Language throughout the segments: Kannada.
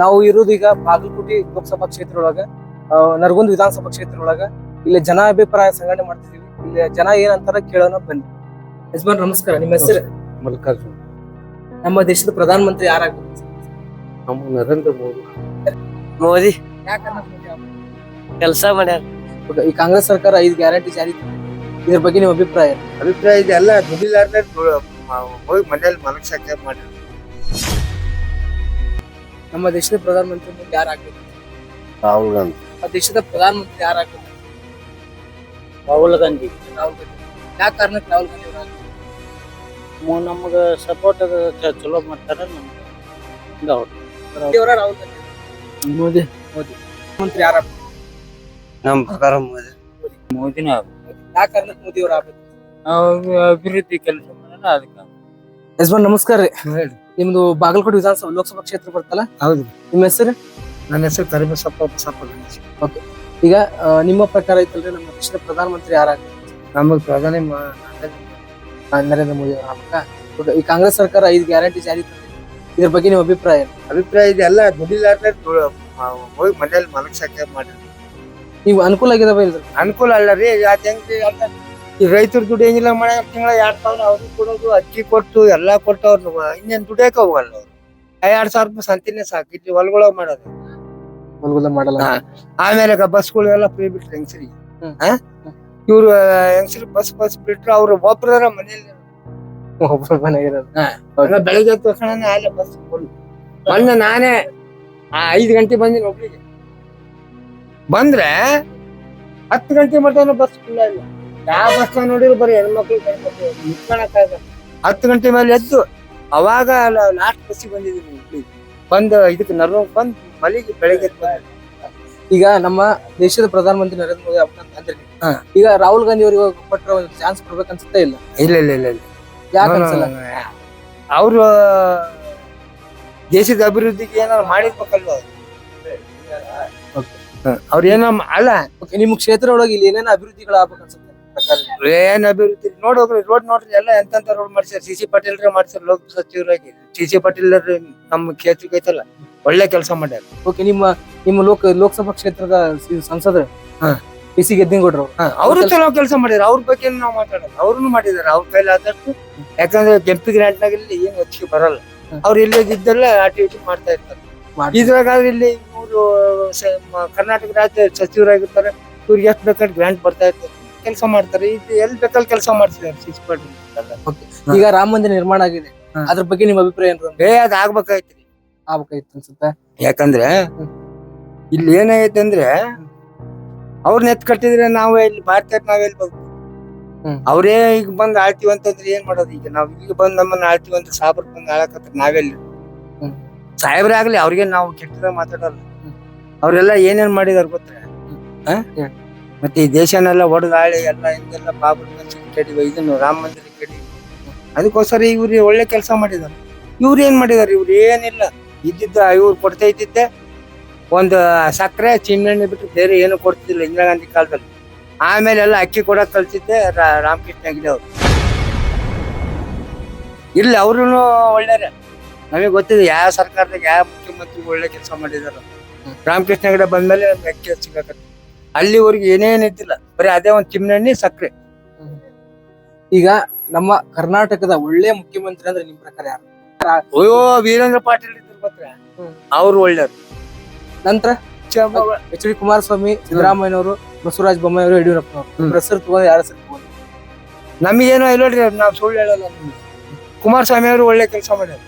ನಾವು ಇರೋದು ಈಗ ಬಾಗಲಕೋಟೆ ಲೋಕಸಭಾ ಕ್ಷೇತ್ರ ಒಳಗ ನರಗುಂದ್ ವಿಧಾನಸಭಾ ಕ್ಷೇತ್ರ ಒಳಗ ಇಲ್ಲಿ ಜನ ಅಭಿಪ್ರಾಯ ಸಂಘಟನೆ ಮಾಡ್ತಿದೀವಿ ಇಲ್ಲಿ ಜನ ಏನಂತಾರ ಕೇಳೋಣ ಬನ್ನಿ. ಯಜಮಾನ್ ನಮಸ್ಕಾರ. ನಿಮ್ಮ ಹೆಸರು? ಮಲ್ಲಿಕಾರ್ಜುನ್. ನಮ್ಮ ದೇಶದ ಪ್ರಧಾನ ಮಂತ್ರಿ ಯಾರಾಗ್ಬೇಕು? ನಮ್ಮ ನರೇಂದ್ರ ಮೋದಿ. ಮೋದಿ. ಕೆಲಸ ಮಾಡ್ಯಾರ. ಈ ಕಾಂಗ್ರೆಸ್ ಸರ್ಕಾರ ಐದು ಗ್ಯಾರಂಟಿ ಜಾರಿ. ಇದ್ರ ಬಗ್ಗೆ ನಿಮ್ಮ ಅಭಿಪ್ರಾಯ ಅಭಿಪ್ರಾಯ ಇದೆ ದುಡ್ಡಿಲಾರ್ದ ಹೋಗಿ ಮನೇಲಿ ಮನಸ್ಸಾಚಾರ ಮಾಡಿ ನಮ್ಮ ದೇಶದ ಪ್ರಧಾನಮಂತ್ರಿ ಮಂತ್ರಿ ಯಾರು ಯಾರಾಗ್ಬೇಕು ರಾಹುಲ್ ಗಾಂಧಿ. ಆ ದೇಶದ ಪ್ರಧಾನಮಂತ್ರಿ ಮಂತ್ರಿ ಯಾರಾಗ್ಬೇಕು ರಾಹುಲ್ ಗಾಂಧಿ. ರಾಹುಲ್ ಗಾಂಧಿ. ಯಾವ ಕಾರಣಕ್ಕೆ ರಾಹುಲ್ ಗಾಂಧಿ ಅವ್ರು ಆಗ್ಬೇಕು? ನಮಗ ಸಪೋರ್ಟ್ ಚಲೋ ಮಾಡ್ತಾರೆ ನಮ್ಗೆ. ಅವ್ರು. ಮೋದಿ ಅವರ ರಾಹುಲ್ ಗಾಂಧಿ ಮೋದಿ. ಮೋದಿ. ಮಂತ್ರಿ ಯಾರ ನಮ್ಮ ಪ್ರಕಾರ ಮೋದಿ. ಮೋದಿನೇ ಯಾವ ಕಾರಣಕ್ಕೆ ಮೋದಿ ಅವರು ಆಗ್ಬೇಕು? ಅಭಿವೃದ್ಧಿ ಕೆಲಸ ಅದಕ್ಕೆ ಯಜಮಾನ್ ನಮಸ್ಕಾರ ರೀ. ಹೇಳಿ. ನಿಮ್ದು ಬಾಗಲಕೋಟೆ ವಿಧಾನಸಭಾ ಲೋಕಸಭಾ ಕ್ಷೇತ್ರ ಬರ್ತಲ್ಲ ಹೌದು. ನಿಮ್ಮ ಹೆಸರು? ನನ್ನ ಹೆಸರು ಕರಿಬಸಪ್ಪ ಬಸಪ್ಪ ಗಣೇಶ್. ಈಗ ಆ, ನಿಮ್ಮ ಪ್ರಕಾರ ಐತಲ್ರಿ ನಮ್ಮ ದೇಶದ ಪ್ರಧಾನಮಂತ್ರಿ ಯಾರಾಗ್ಬೇಕು ನಮಗೆ ಪ್ರಧಾನಿ ಮ- ನರೇಂದ್ರ ಆ, ನರೇಂದ್ರ ಮೋದಿ ಅವರ ಆಗ್ಬೇಕಾ? ಈ ಕಾಂಗ್ರೆಸ್ ಸರ್ಕಾರ ಐದು ಗ್ಯಾರಂಟಿ ಜಾರಿ ತಂದಿದೆ. ಇದ್ರ ಬಗ್ಗೆ ನಿಮ್ಮ ಅಭಿಪ್ರಾಯ ಏನು? ಅಭಿಪ್ರಾಯ ಇದೆ ಎಲ್ಲ ದುಡಿಲಾರ್ದೆ ಹೋಗಿ ಮನೇಲಿ ಮಲಗ್ಸಕ್ಕೆ ನೀವು ಅನುಕೂಲ ಆಗಿದಾವ ಇಲ್ರಿ? ಅನುಕೂಲ ಅಲ್ಲ ರೀ ಅದ್ ಹೆಂಗ್ರಿ ಅಲ್ಲ ಈ ರೈತರು ದುಡಿಯಂಗಿಲ್ಲ ಮನೆ ತಿಂಗಳ ಎರಡ್ ಸಾವಿರ ಅವ್ರಿಗೆ ಕೊಡೋದು ಅಕ್ಕಿ ಕೊಟ್ಟು ಎಲ್ಲಾ ಕೊಟ್ಟು ಅವ್ರು ಇನ್ನೇನ್ ದುಡಿಯಕ್ ಹೋಗಲ್ಲ ಅವ್ರು. ಎರಡ್ ಸಾವಿರ ರೂಪಾಯಿ ಸಂತಿನೇ ಸಾಕು. ಇಲ್ಲಿ ಹೊಲ್ಗೊಳಗ್ ಮಾಡೋದು. ಅನುಕೂಲ ಮಾಡಲ್ಲ. ಹಾ. ಆಮೇಲೆ ಬಸ್ಗಳು ಎಲ್ಲ ಫ್ರೀ ಬಿಟ್ರು ಹೆಂಗಸರಿ? ಹ್ಮ್. ಇವ್ರು ಹೆಂಗಸರಿ ಬಸ್ ಬಸ್ ಬಿಟ್ರು ಅವ್ರು ಒಬ್ರದಾರ ಮನೇಲಿ ಒಬ್ರು ಮನೆಗಿರೋದು ಬೆಳಿಗ್ಗೆ ಎದ್ದ ತಕ್ಷಣ ಅಲ್ಲೇ ಬಸ್ ಮೊನ್ನೆ ನಾನೇ ಆ ಐದ್ ಗಂಟೆ ಬಂದಿನಿ ಒಬ್ಳಿಗೆ. ಬಂದ್ರೆ ಹತ್ತು ಗಂಟೆ ಮಟ್ಟ ಬಸ್ ಇಲ್ಲ ಯಾವ ಬಸ್ ನೋಡಿದ್ರು ಬರೀ ಹೆಣ್ಮಕ್ಳು. ಹತ್ತು ಗಂಟೆ ಮೇಲೆ ಎದ್ದು ಅವಾಗ ಲಾಸ್ಟ್ ಬಸ್ಸಿಗೆ ಬಂದಿದ್ದೀನಿ ಬಂದು ಇದಕ್ಕೆ ನರ್ವ ಬಂದು ಮಲಿಗೆ ಬೆಳಿಗ್ಗೆ ಈಗ ನಮ್ಮ ದೇಶದ ಪ್ರಧಾನಮಂತ್ರಿ ನರೇಂದ್ರ ಮೋದಿ ಅಂದ್ರಿ. ಈಗ ರಾಹುಲ್ ಗಾಂಧಿ ಅವರಿಗೆ ಕೊಟ್ಟರೆ ಒಂದು ಚಾನ್ಸ್ ಕೊಡ್ಬೇಕು ಅನ್ಸುತ್ತೆ ಇಲ್ಲ? ಇಲ್ಲ ಇಲ್ಲ ಇಲ್ಲ ಇಲ್ಲ. ಯಾಕೆ ಅನ್ಸಲ್ಲ? ಅವರು ದೇಶದ ಅಭಿವೃದ್ಧಿಗೆ ಏನಾದ್ರು ಮಾಡಿರ್ಬೇಕಲ್ವ ಅವ್ರು? ಏನೋ ಅಲ್ಲ. ನಿಮ್ಮ ಕ್ಷೇತ್ರ ಒಳಗೆ ಇಲ್ಲಿ ಏನೇನು ಅಭಿವೃದ್ಧಿಗಳು ಆಗ್ಬೇಕು ಅನ್ಸುತ್ತೆ? ಏನ್ ಅಭಿವೃದ್ಧಿ? ನೋಡೋಗ್ರಿ ರೋಡ್ ನೋಡ್ರಿ ಎಲ್ಲ ಎಂತ ರೋಡ್ ಮಾಡ್ಸ್ಯಾರ? ಸಿ ಸಿ ಪಾಟೀಲ್ ಮಾಡ್ಸ್ಯಾರ ಲೋಕ ಸಚಿವರಾಗಿ ಸಿ ಸಿ ಪಾಟೀಲ್ ನಮ್ಮ ಕ್ಷೇತ್ರಕ್ಕೆ ಐತಲ್ಲ ಒಳ್ಳೆ ಕೆಲಸ ಮಾಡ್ಯಾರ. ಓಕೆ ನಿಮ್ಮ ನಿಮ್ಮ ಲೋಕ ಲೋಕಸಭಾ ಕ್ಷೇತ್ರದ ಸಂಸದರು ಹಾ. ಪಿ ಸಿ ಗೆದ್ದಿಂಗೌಡ್ರು ಅವರು ಚಲೋ ಕೆಲಸ ಮಾಡಿದ್ರು ಅವ್ರ ಬಗ್ಗೆ ನಾವು ಮಾತಾಡೋದು ಅವ್ರು ಮಾಡಿದಾರೆ ಅವ್ರ ಕೈಲಿ ಆದಷ್ಟು. ಯಾಕಂದ್ರೆ ಕೆಂಪು ಗ್ರಾಂಡ್ ನಾಗ ಇಲ್ಲಿ ಏನ್ ಹೆಚ್ಚಿಗೆ ಬರಲ್ಲ. ಅವ್ರು ಇಲ್ಲದಿದ್ದೆಲ್ಲ ಆಕ್ಟಿವಿಟಿ ಮಾಡ್ತಾ ಇರ್ತಾರೆ. ಇದ್ರಾಗಾದ್ರೆ ಇಲ್ಲಿ ಇವರು ಕರ್ನಾಟಕ ರಾಜ್ಯ ಸಚಿವರಾಗಿರ್ತಾರೆ ಇವ್ರಿಗೆ ಎಷ್ಟು ಬೇಕಾದ್ರೆ ಗ್ರಾಂಟ್ ಬರ್ತಾ ಇರ್ತಾರೆ ಕೆಲಸ ಮಾಡ್ತಾರೆ. ಇದು ಎಲ್ಲಿ ಬೇಕಲ್ಲಿ ಕೆಲಸ ಮಾಡ್ತಿದ್ದಾರೆ ಸಿಕ್ಸ್ ಪಾರ್ಟಿ ಈಗ ರಾಮ ಮಂದಿರ ನಿರ್ಮಾಣ ಆಗಿದೆ. ಅದ್ರ ಬಗ್ಗೆ ನಿಮ್ಮ ಅಭಿಪ್ರಾಯ ಏನು ಏ ಅದ್ ಆಗ್ಬೇಕಾಯ್ತ್ರಿ ಆಗ್ಬೇಕಾಯ್ತು ಅನ್ಸುತ್ತೆ. ಯಾಕಂದ್ರೆ ಇಲ್ಲಿ ಏನಾಗೈತೆ ಅಂದ್ರೆ ಅವ್ರನ್ನ ಎತ್ ಕಟ್ಟಿದ್ರೆ ನಾವು ಇಲ್ಲಿ ಭಾರತ ನಾವೆಲ್ಲಿ ಬರ್ಬೇಕು? ಹ್ಮ್. ಅವರೇ ಈಗ ಬಂದ್ ಆಳ್ತೀವಿ ಅಂತಂದ್ರೆ ಏನ್ ಮಾಡೋದು ಈಗ? ನಾವ್ ಈಗ ಬಂದ್ ನಮ್ಮನ್ನ ಆಳ್ತೀವಿ ಅಂತ ಸಾಬ್ರ ಬಂದ್ ಆಳಕತ್ರ ನಾವೆಲ್ಲಿ ಹ್ಮ್. ಸಾಹೇಬ್ರೇ ಆಗ್ಲಿ ಅವ್ರಿಗೆ ನಾವು ಕೆಟ್ಟದಾಗ ಮಾತಾಡಲ್ಲ. ಹ್ಮ್. ಅವ್ರೆಲ್ಲ ಏನೇನ್ ಮಾಡಿದಾರ ಗೊತ್ತಾ? ಹ್ಮ್. ಮತ್ತೆ ಈ ದೇಶನೆಲ್ಲ ಹೊಡೆದಾಳಿ ಎಲ್ಲ ಹಿಂದೆಲ್ಲ ಬಾಬರ್ ಮನ್ಸಿಗೆ ಕೆಡಿವ ಇದನ್ನು ರಾಮ ಮಂದಿರ ಕೆಡಿ ಅದಕ್ಕೋಸ್ಕರ ಇವ್ರು ಒಳ್ಳೆ ಕೆಲಸ ಮಾಡಿದಾರೆ. ಇವ್ರು ಏನ್ ಮಾಡಿದಾರೆ? ಇವ್ರು ಏನಿಲ್ಲ. ಇದ್ದಿದ್ದ ಇವ್ರು ಕೊಡ್ತಾ ಇದ್ದಿದ್ದೆ. ಒಂದು ಸಕ್ಕರೆ, ಚಿನ್ನೆಣ್ಣೆ ಬಿಟ್ಟು ಬೇರೆ ಏನು ಕೊಡ್ತಿದ್ದಿಲ್ಲ ಇಂದಿರಾ ಗಾಂಧಿ ಕಾಲದಲ್ಲಿ. ಆಮೇಲೆ ಎಲ್ಲ ಅಕ್ಕಿ ಕೊಡಕ್ ಕಲ್ಸಿದ್ದೆ ರಾಮಕೃಷ್ಣ ಹೆಗ್ಡೆ ಅವರು. ಇಲ್ಲ ಅವ್ರೂ ಒಳ್ಳೆಯವ್ರೆ ನಮಗೆ ಗೊತ್ತಿದೆ, ಯಾವ ಸರ್ಕಾರದಾಗ ಯಾವ ಮುಖ್ಯಮಂತ್ರಿ ಒಳ್ಳೆ ಕೆಲಸ ಮಾಡಿದಾರ. ರಾಮಕೃಷ್ಣ ಹೆಗ್ಡೆ ಬಂದ್ಮೇಲೆ ಅಕ್ಕಿ ಸಿಗಕತ್ತೆ ಅಲ್ಲಿವರೆಗೆ ಏನೇನ್ ಇದ್ದಿಲ್ಲ ಬರೀ ಅದೇ ಒಂದು ಚಿಮ್ನಣ್ಣಿ ಸಕ್ಕರೆ ಈಗ ನಮ್ಮ ಕರ್ನಾಟಕದ ಒಳ್ಳೆ ಮುಖ್ಯಮಂತ್ರಿ ಅಂದ್ರೆ ನಿಮ್ ಪ್ರಕಾರ ಯಾರು? ಅಯ್ಯೋ ವೀರೇಂದ್ರ ಪಾಟೀಲ್ ಇದ್ರು ಮಾತ್ರ. ಅವ್ರು ಒಳ್ಳೆಯವ್ರು. ನಂತರ ಎಚ್ ಡಿ ಕುಮಾರಸ್ವಾಮಿ ಸಿದ್ದರಾಮಯ್ಯನವರು ಬಸವರಾಜ ಬೊಮ್ಮಾಯಿ ಅವರು ಯಡಿಯೂರಪ್ಪ ಹೆಸರು ತಗೊಂಡು ಯಾರ ಹೆಸರು ತಗೊಂಡು ನಮಗೇನೋ ಇಲ್ಲ ನೋಡ್ರಿ ನಾವು ಸುಳ್ಳು ಹೇಳಲ್ಲ ನಿಮ್ಗೆ. ಕುಮಾರಸ್ವಾಮಿ ಅವರು ಒಳ್ಳೆ ಕೆಲಸ ಮಾಡ್ಯಾರ.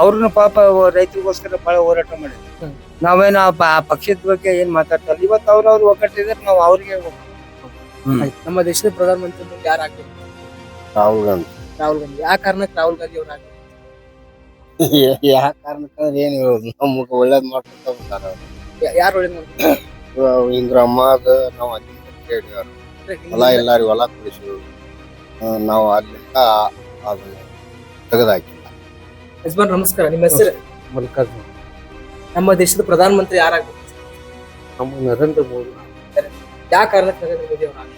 ಅವ್ರನ್ನ ಪಾಪ ರೈತರಿಗೋಸ್ಕರ ಬಹಳ ಹೋರಾಟ ಮಾಡ್ಯಾರ. ನಾವೇನು ಆ ಪ- ಆ ಪಕ್ಷದ ಬಗ್ಗೆ ಏನ್ ಮಾತಾಡ್ತಾರ ಇವತ್ತು ಅವ್ರವ್ರು ಒಗ್ಗಟ್ಟಿದ್ರೆ ನಾವು ಅವ್ರಿಗೆ ಆಯ್ತು. ನಮ್ಮ ದೇಶದ ಪ್ರಧಾನಮಂತ್ರಿ ಯಾರು ಆಗ್ಬೇಕು ರಾಹುಲ್ ಗಾಂಧಿ. ರಾಹುಲ್ ಗಾಂಧಿ. ಯಾವ ಕಾರಣಕ್ಕೆ ರಾಹುಲ್ ಗಾಂಧಿ ಅವ್ರು ಆಗ್ಬೇಕು ಯಾವ ಕಾರಣಕ್ಕಂದ್ರೆ ಏನ್ ಹೇಳೋದು? ನಮಗೆ ಒಳ್ಳೇದ್ ಮಾಡ್ಕೊತ ಹೋಗ್ತಾರ ಯಾ- ಯಾರು ಒಳ್ಳೆ ಇಂದ್ರ ಅಮ್ಮ ಅಮ್ಮಗ ನಾವು ಅಲ್ಲಿ ಹೊಲ ಎಲ್ಲಾರಿ ಹೊಲ ಕೊಡಿಸಿದ್ರು ನಾವು ಅಲ್ಲಿಂದ ಅದನ್ನ ತೆಗೆದಾಕಿಲ್ಲ. ಯಜಮಾನ್ ನಮಸ್ಕಾರ. ನಿಮ್ಮ ಹೆಸರು? ಮಲ್ಲಿಕಾರ್ಜುನ್ ನಮ್ಮ ದೇಶದ ಪ್ರಧಾನಮಂತ್ರಿ ಯಾರಾಗಬೇಕು? ನಮ್ಮ ನರೇಂದ್ರ ಮೋದಿ. ಯಾವ ಕಾರಣಕ್ಕೆ ನರೇಂದ್ರ ಮೋದಿ ಅವರು.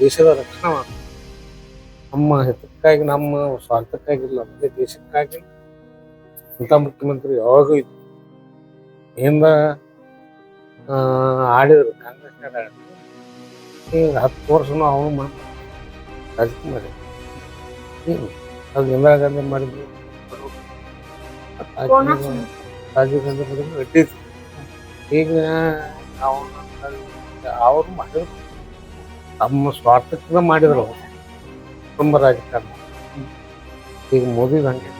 ದೇಶದ ರಕ್ಷಣೆ ಮಾಡ್ತಾರೆ ನಮ್ಮ ಹಿತಕ್ಕಾಗಿ ನಮ್ಮ ಸ್ವಾರ್ಥಕ್ಕಾಗಿಲ್ಲ ನಮ್ಮ ದೇಶಕ್ಕಾಗಿ. ಇಂಥ ಮುಖ್ಯಮಂತ್ರಿ ಯಾವಾಗೂ ಇತ್ತು ಹಿಂದ ಆಡಿದ್ರು ಕಾಂಗ್ರೆಸ್ ಆಡಿದ್ರು ಈಗ ಹತ್ತು ವರ್ಷನೂ ಅವನು ಮಾಡಿ ರಾಜಕುಮಾರಿ. ಅದು ಇಂದಿರಾ ಗಾಂಧಿ ಮಾಡಿದ್ರು. ರಾಜೀವ್ ಗಾಂಧಿ ಮಾಡಿದ್ರು ಇಟ್ಟಿದ್ರು ಈಗ ಅವನು ಅವರು ಮಾಡಿದ್ರು. ತಮ್ಮ ಸ್ವಾರ್ಥಕ್ಕೆ ಮಾಡಿದ್ರು ಅವರು. ತುಂಬ ರಾಜಕಾರಣ. ಈಗ ಮೋದಿ ಹಂಗೆ.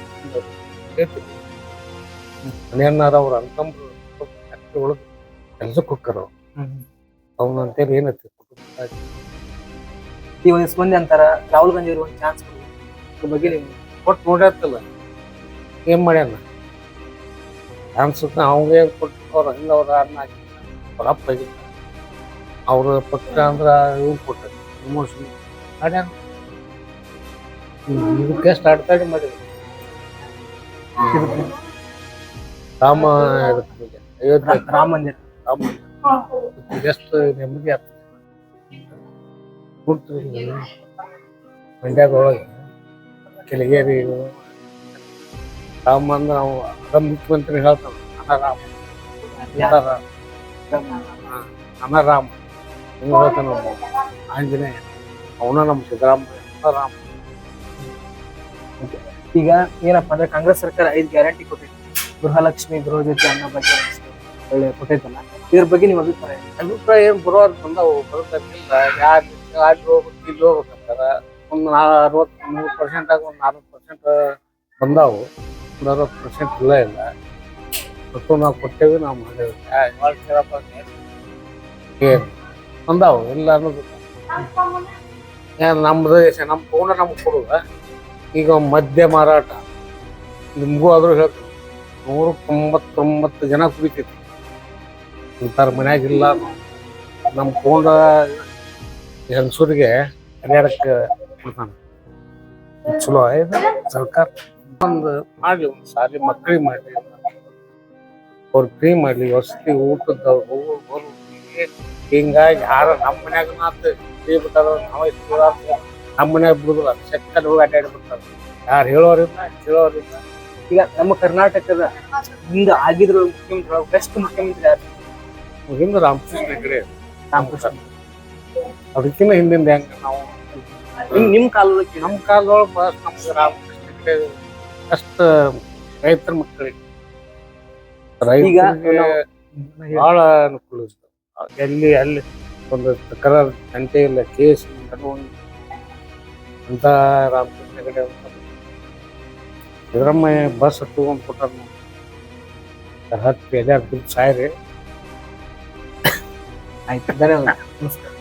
ಮನೆಯನ್ನಾರ ಅವ್ರ ಅನ್ಕಂಬ್ರು ಫ್ಯಾಕ್ಟ್ರಿ ಒಳಗೆ ಕೆಲ್ಸಕ್ಕೆ ಹೋಗ್ತಾರ. ಅವ್ನು ಅಂತೇಳಿ ಏನತ್ತೆ ಕುಟುಂಬ ಈ ಒಂದಿಷ್ಟು ಮಂದಿ ಅಂತಾರ ರಾಹುಲ್ ಗಾಂಧಿ ಅವ್ರಿಗೆ ಒಂದು ಚಾನ್ಸ್ ಈ ಬಗ್ಗೆ ನೀವು ಕೊಟ್ಟು ನೋಡ್ಯಾತಲ್ಲ ಏನು ಮಾಡ್ಯಾನ? ಅನ್ಸುತ್ತ ಅವೇ ಕೊಟ್ಟು ಅವ್ರ ಅವ್ರು ಅವ್ರ ಅನ್ನ ಅವ್ರ ಅಪ್ಪ ಆಗಿದ್ದ ಅವರು ಪಕ್ಕ ಅಂದ್ರ ಇವು ಕೊಟ್ಟ ಇಮೋಷನ್ ಮಾಡ್ಯಾನ ಹ್ಮ್, ಇದಕ್ಕೆ ಸ್ಟಾರ್ಟ್ ತಾಡಿ ಮಾಡಿದ್ರು. ರಾಮ ಇದಕ್ಕೆ. ಅಯೋಧ್ಯೆ ರಾಮ ಮಂದಿರ ರಾಮ ಎಷ್ಟು ನೆಮ್ಮದಿ ಆಗ್ತದೆ. ಕೂತ್ರಿ ಮಂಡ್ಯದ ಒಳಗೆ ಕೆಳಗೇರಿ. ರಾಮ ಅಂದ್ರೆ ನಾವು ಅದ ಮುಖ್ಯಮಂತ್ರಿ ಹೇಳ್ತಾನ ಅನರಾಮ ರಾಮ ಹಾ, ರಾಮ ಹಿಂಗೆ ಹೇಳ್ತಾನ ಆಂಜನೇಯ. ಅವನ ನಮ್ಮ ಸಿದ್ದರಾಮಯ್ಯ. ಅನರಾಮ ಈಗ ಏನಪ್ಪಾ ಅಂದ್ರೆ ಕಾಂಗ್ರೆಸ್ ಸರ್ಕಾರ ಐದು ಗ್ಯಾರಂಟಿ ಕೊಟ್ಟೈತಿ ಗೃಹಲಕ್ಷ್ಮಿ ಗೃಹ ಜೊತೆ ಅನ್ನ ಬಗ್ಗೆ ಒಳ್ಳೆ ಕೊಟ್ಟೈತಲ್ಲ ಇದ್ರ ಬಗ್ಗೆ ನಿಮ್ಮ ಅಭಿಪ್ರಾಯ ಅಭಿಪ್ರಾಯ ಏನು? ಬರೋರು ಬಂದಾವು ಬರುತ್ತಿಲ್ಲ ಯಾರು ಅಲ್ಲಿ ಹೋಗ್ಬೇಕು ಇಲ್ಲಿ ಹೋಗ್ಬೇಕಂತಾರೆ. ಒಂದು ಅರವತ್ತು ಮೂರು ಪರ್ಸೆಂಟ್ ಆಗಿ ಒಂದು ನಾಲ್ಕು ಪರ್ಸೆಂಟ್ ಬಂದಾವು. ಅರವತ್ತು ಪರ್ಸೆಂಟ್ ಇಲ್ಲ ಇಲ್ಲ. ಮತ್ತು ನಾವು ಕೊಟ್ಟೇವಿ ನಾವು ಮಾಡೇವಿ. ಏನು ಅಂದಾವು ಇಲ್ಲ ಅನ್ನೋದು. ಏನು ನಮ್ಮ ದೇಶ ನಮ್ಮ ಪೌಂಡ ನಮ್ಗೆ ಕೊಡುವ ಈಗ ಮದ್ಯ ಮಾರಾಟ. ನಿಮಗೂ ಆದರೂ ಹೇಳ್ತೀನಿ. ನೂರ ತೊಂಬತ್ತೊಂಬತ್ತು ಜನ ಕುಡಿತೈತಿ ಇಂಥರ ಮನ್ಯಾಗ ಇಲ್ಲ ನಮ್ಮ ಪೌಂಡ ಹೆಂಗಸೂರಿಗೆ ಹರಿಯಾಡಕ್ಕೆ ಕೊಡ್ತಾನೆ. ಚಲೋ ಆಯ್ತು ಸರ್ಕಾರ. ಒಂದು ಮಾಡಲಿ ಒಂದು ಸಾರಿ ಮಕ್ಕಳಿಗೆ ಮಾಡಲಿ ಅವ್ರ ಫ್ರೀ ಮಾಡಲಿ ವಸತಿ ಊಟದ ಹಿಂಗಾಗಿ ಯಾರ ನಮ್ಮ ಮನ್ಯಾಗ ಮಾತು ಫ್ರೀ ಬಿಟ್ಟಾರ, ನಾವು ಇಷ್ಟು ನಮ್ಮ ಮನ್ಯಾಗ ಬಿಡುದಿಲ್ಲ, ಸೆಕ್ಕಲ್ಲಿ ಹೋಗಿ ಅಡ್ಡಾಡಿ ಬಿಡ್ತಾರೆ. ಯಾರು ಹೇಳೋರಿಲ್ಲ, ಕೇಳೋರಿಲ್ಲ. ಈಗ ನಮ್ಮ ಕರ್ನಾಟಕದ ಹಿಂದೆ ಆಗಿದ್ರು ಮುಖ್ಯಮಂತ್ರಿ ಬೆಸ್ಟ್ ಮುಖ್ಯಮಂತ್ರಿ ಯಾರು? ಹಿಂದೆ ರಾಮಕೃಷ್ಣ ಹೆಗಡೆ. ರಾಮಕೃಷ್ಣ. ಅದಕ್ಕಿಂತ ಹಿಂದಿಂದ ಹೆಂಗ ನಾವು? ನಿಮ್ ಕಾಲದಲ್ಲಿ ನಮ್ಮ ಕಾಲದೊಳಗೆ ನಮ್ಗೆ ರಾಮಕೃಷ್ಣ ಹೆಗಡೆ ಅಷ್ಟ ರೈತರ ಮಕ್ಕಳಿಗೆ. ಈಗ ರೈತರಿಗೆ ನಾವು- ಬಹಳ ಅನುಕೂಲ ಇತ್ತು ಎಲ್ಲಿ ಅಲ್ಲಿ ಒಂದು ತಕರಾರು ಗಂಟೆ ಇಲ್ಲ ಕೇಸ್ ಅಂತ ರಾಮಕೃಷ್ಣ ಹೆಗಡೆ ಅಂತ ಸಿದ್ದರಾಮಯ್ಯ ಬಸ್ ತಗೊಂಡ್ ಕೊಟ್ಟಾರ ಹತ್ತು ಎದೆ ಹಾಕ್ಬಿಟ್ಟು ಸಾಯ್ರಿ. ಆಯ್ತು ಧನ್ಯವಾದ ನಮಸ್ಕಾರ.